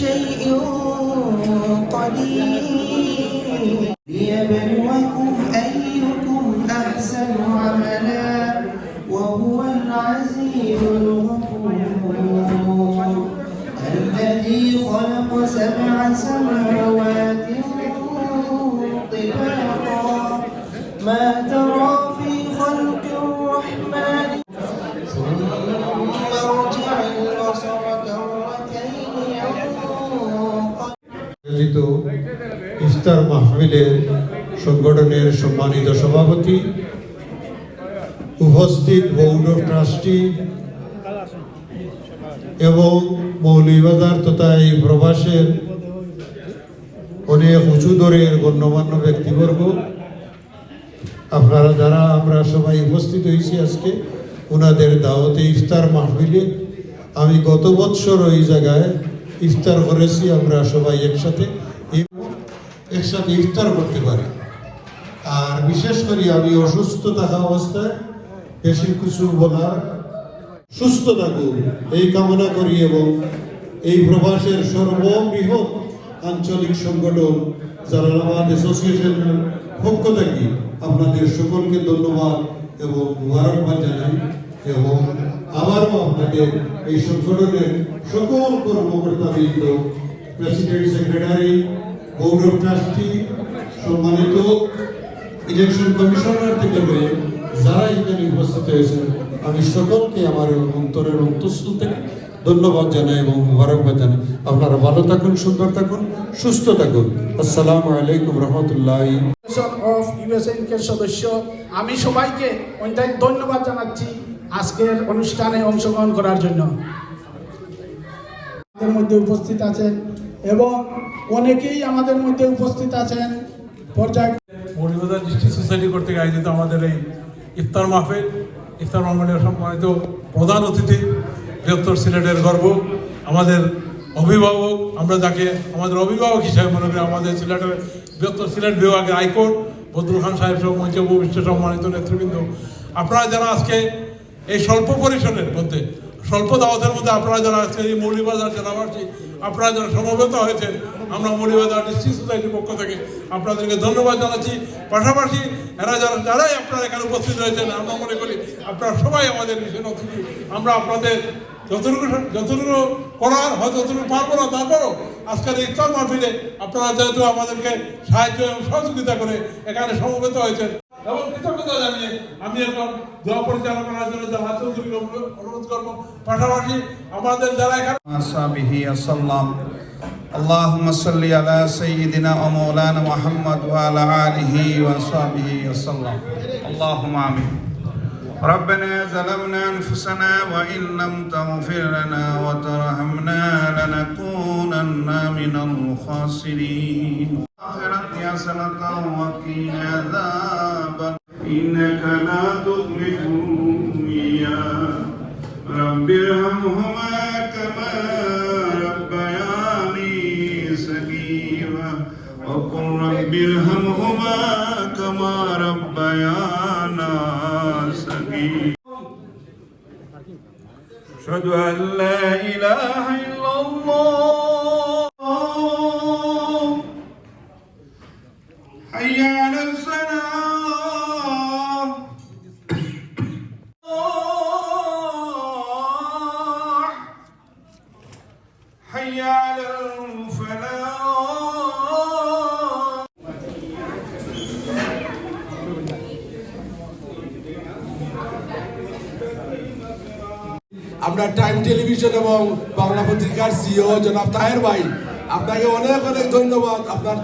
شيء قدير. ليبلوكم أيكم أحسن عملا وهو العزيز الغفور. الذي خلق سبع سماوات طباقا. ما ترى في خلق الرحمن আয়োজিত ইফতার মাহফিলের সংগঠনের সম্মানিত সভাপতি, উপস্থিত বৌদ্ধ ট্রাস্টি এবং মৌলিবাজার তথা এই প্রবাসের অনেক উঁচু দরের গণ্যমান্য ব্যক্তিবর্গ। আপনারা যারা আমরা সবাই উপস্থিত হয়েছি আজকে ওনাদের দাওয়াতে ইফতার মাহফিলে। আমি গত বৎসর ওই জায়গায় ইফতার করেছি, আমরা সবাই একসাথে। এই- একসাথে ইফতার করতে পারি। আর বিশেষ করে আমি অসুস্থ থাকা অবস্থায় বেশি কিছু বলার সুস্থ থাকুক এই কামনা করি এবং এই প্রবাসের সর্ববৃহৎ আঞ্চলিক সংগঠন জালালাবাদ অ্যাসোসিয়েশনের পক্ষ থেকে আপনাদের সকলকে ধন্যবাদ এবং মুবারকবাদ জানাই এবং আবারও আপনাদের এই সংগঠনের সকল কর্মকর্তাবৃন্দ প্রেসিডেন্ট সেক্রেটারি অফ ট্রাস্টি সম্মানিত ইলেকশন কমিশনার থেকে হয়ে যারা এখানে উপস্থিত হয়েছেন, আমি সকলকে আমার অন্তরের অন্তঃস্থল থেকে ধন্যবাদ জানাই এবং মুবারকবাদ জানাই। আপনারা ভালো থাকুন, সুন্দর থাকুন, সুস্থ থাকুন। আসসালামু আলাইকুম রহমতুল্লাহ। অফ ইউএসএনকে সদস্য, আমি সবাইকে অনেক ধন্যবাদ জানাচ্ছি। আজকের অনুষ্ঠানে অংশগ্রহণ করার জন্য। আমাদের মধ্যে উপস্থিত আছেন এবং অনেকেই আমাদের মধ্যে উপস্থিত আছেন। পর্যায় মৌলিবাজার ডিস্ট্রিক্ট সোসাইটি কর্তৃক আয়োজিত আমাদের এই ইফতার মাহফিল, ইফতার মাহফিলের সম্মানিত প্রধান অতিথি, বৃহত্তর সিলেটের গর্ব, আমাদের অভিভাবক, আমরা যাকে আমাদের অভিভাবক হিসাবে মনে করি, আমাদের সিলেটের বৃহত্তর সিলেট বিভাগের হাইকোর্ট, বদরুল খান সাহেব সহ মঞ্চ উপবিষ্ট সম্মানিত নেতৃবৃন্দ। আপনারা যারা আজকে এই স্বল্প পরিসরের মধ্যে, স্বল্প দাওয়াতের মধ্যে আপনারা যারা আজকে এই মৌলিবাজার জেলাবাসী, আপনারা যারা সমবেত হয়েছেন, আমরা মৌলিবাজার ডিস্ট্রিক্ট সোসাইটির পক্ষ থেকে আপনাদেরকে ধন্যবাদ জানাচ্ছি। পাশাপাশি এরা যারা যারাই আপনারা এখানে উপস্থিত হয়েছেন, আমরা মনে করি আপনারা সবাই আমাদের বিশেষ অতিথি। আমরা আপনাদের যতটুকু যতটুকু করার হয়, যতটুকু পারব না তারপরও আজকের ইফতার মাহফিলে আপনারা যেহেতু আমাদেরকে সাহায্য এবং সহযোগিতা করে এখানে সমবেত হয়েছেন এবং কৃতজ্ঞতা জানিয়ে আমি এখন দোয়া পরিচালনা করার জন্য যারা চৌধুরীকে অনুরোধ করবো পাশাপাশি আমাদের যারা এখানে وصحبه وسلم اللهم صل على سيدنا ومولانا محمد وعلى آله وصحبه وسلم اللهم آمين ربنا ظلمنا أنفسنا وإن لم تغفر لنا وترحمنا لنكونن من الخاسرين إنك لا تخلف المياه رب ارحمهما كما ربياني صغيرا. وقل رب ارحمهما كما ربيانا صغيرا. أشهد أن لا إله إلا الله. আমরা টাইম টেলিভিশন এবং বাংলা পত্রিকার সিও জনাব তাহের ভাই, আপনাকে অনেক অনেক ধন্যবাদ। আপনার